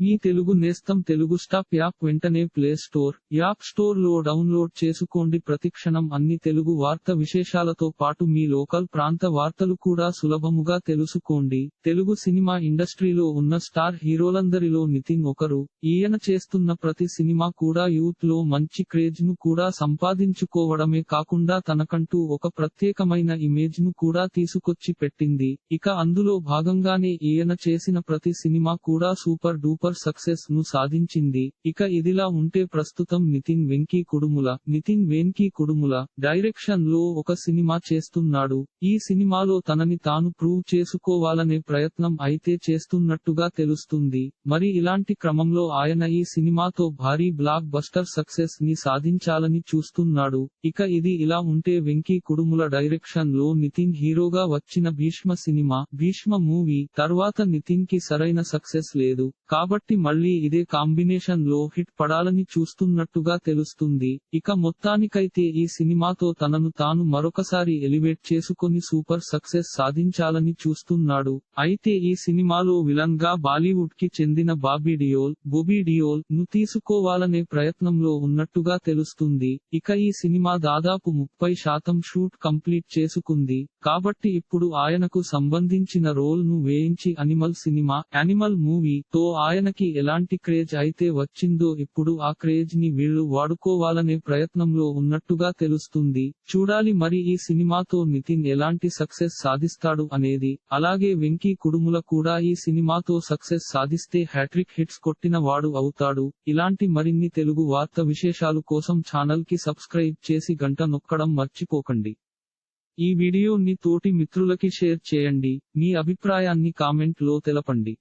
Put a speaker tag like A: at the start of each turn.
A: మీ తెలుగు నేస్తం Telugu stop app వెంటనే play store app స్టోర్లో డౌన్లోడ్ చేసుకోండి. ప్రతిక్షణం అన్ని తెలుగు వార్త విశేషాలతో పాటు మీ లోకల్ ప్రాంత వార్తలు కూడా సులభముగా తెలుసుకోండి. తెలుగు సినిమా ఇండస్ట్రీలో ఉన్న స్టార్ హీరోలందరిలో నితిన్ ఒకరు ఈయన చేస్తున్న ప్రతి సినిమా కూడా యూత్లో మంచి క్రేజ్ను కూడా సంపాదించుకోవడమే కాకుండా తనకంటూ ఒక ప్రత్యేకమైన ఇమేజ్ను కూడా తీసుకొచ్చి పెట్టింది. ఇక అందులో భాగంగానే ఈయన చేసిన ప్రతి సినిమా కూడా సూపర్ డూపర్ సక్సెస్ను సాధించింది. ఇక ఇదిలా ఉంటే ప్రస్తుతం నితిన్ వెంకీ కుడుముల నితిన్ వెంకీ కుడుముల డైరెక్షన్లో ఒక సినిమా చేస్తున్నాడు. ఈ సినిమాలో తనని తాను ప్రూవ్ చేసుకోవాలనే ప్రయత్నం అయితే చేస్తున్నట్టుగా తెలుస్తుంది. మరి ఇలాంటి క్రమంలో ఆయన ఈ సినిమాతో భారీ బ్లాక్ బస్టర్ సక్సెస్ని సాధించాలని చూస్తున్నాడు. ఇక ఇది ఇలా ఉంటే వెంకీ కుడుముల డైరెక్షన్లో నితిన్ హీరోగా వచ్చిన భీష్మ సినిమా భీష్మ మూవీ తర్వాత నితిన్కి సరైన సక్సెస్ లేదు. కాబట్టి మళ్ళీ ఇదే కాంబినేషన్లో హిట్ పడాలని చూస్తున్నట్టుగా తెలుస్తుంది. ఇక మొత్తానికైతే ఈ సినిమాతో తనను తాను మరొకసారి ఎలివేట్ చేసుకొని సూపర్ సక్సెస్ సాధించాలని చూస్తున్నాడు. అయితే ఈ సినిమాలో విలన్గా బాలీవుడ్కి చెందిన బాబీ డియోల్ బొబీ డియోల్ను తీసుకోవాలనే ప్రయత్నంలో ఉన్నట్టుగా తెలుస్తుంది. ఇక ఈ సినిమా దాదాపు ముప్పై శాతం షూట్ కంప్లీట్ చేసుకుంది. కాబట్టి ఇప్పుడు ఆయనకు సంబంధించిన రోల్ను వేయించి అనిమల్ సినిమా యానిమల్ మూవీ తో ఆయనకి ఎలాంటి క్రేజ్ అయితే వచ్చిందో ఇప్పుడు ఆ క్రేజ్ని వీళ్ళు వాడుకోవాలనే ప్రయత్నంలో ఉన్నట్టుగా తెలుస్తుంది. చూడాలి మరి ఈ సినిమాతో నితిన్ ఎలాంటి సక్సెస్ సాధిస్తాడు అనేది. అలాగే వెంకీ కుడుముల కూడా ఈ సినిమాతో సక్సెస్ సాధిస్తే హ్యాట్రిక్ హిట్స్ కొట్టిన వాడు అవుతాడు. ఇలాంటి మరిన్ని తెలుగు వార్త విశేషాలు కోసం ఛానల్కి సబ్స్క్రైబ్ చేసి గంట నొక్కడం మర్చిపోకండి. ఈ వీడియోని తోటి మిత్రులకి షేర్ చేయండి. మీ అభిప్రాయాన్ని కామెంట్లో తెలపండి.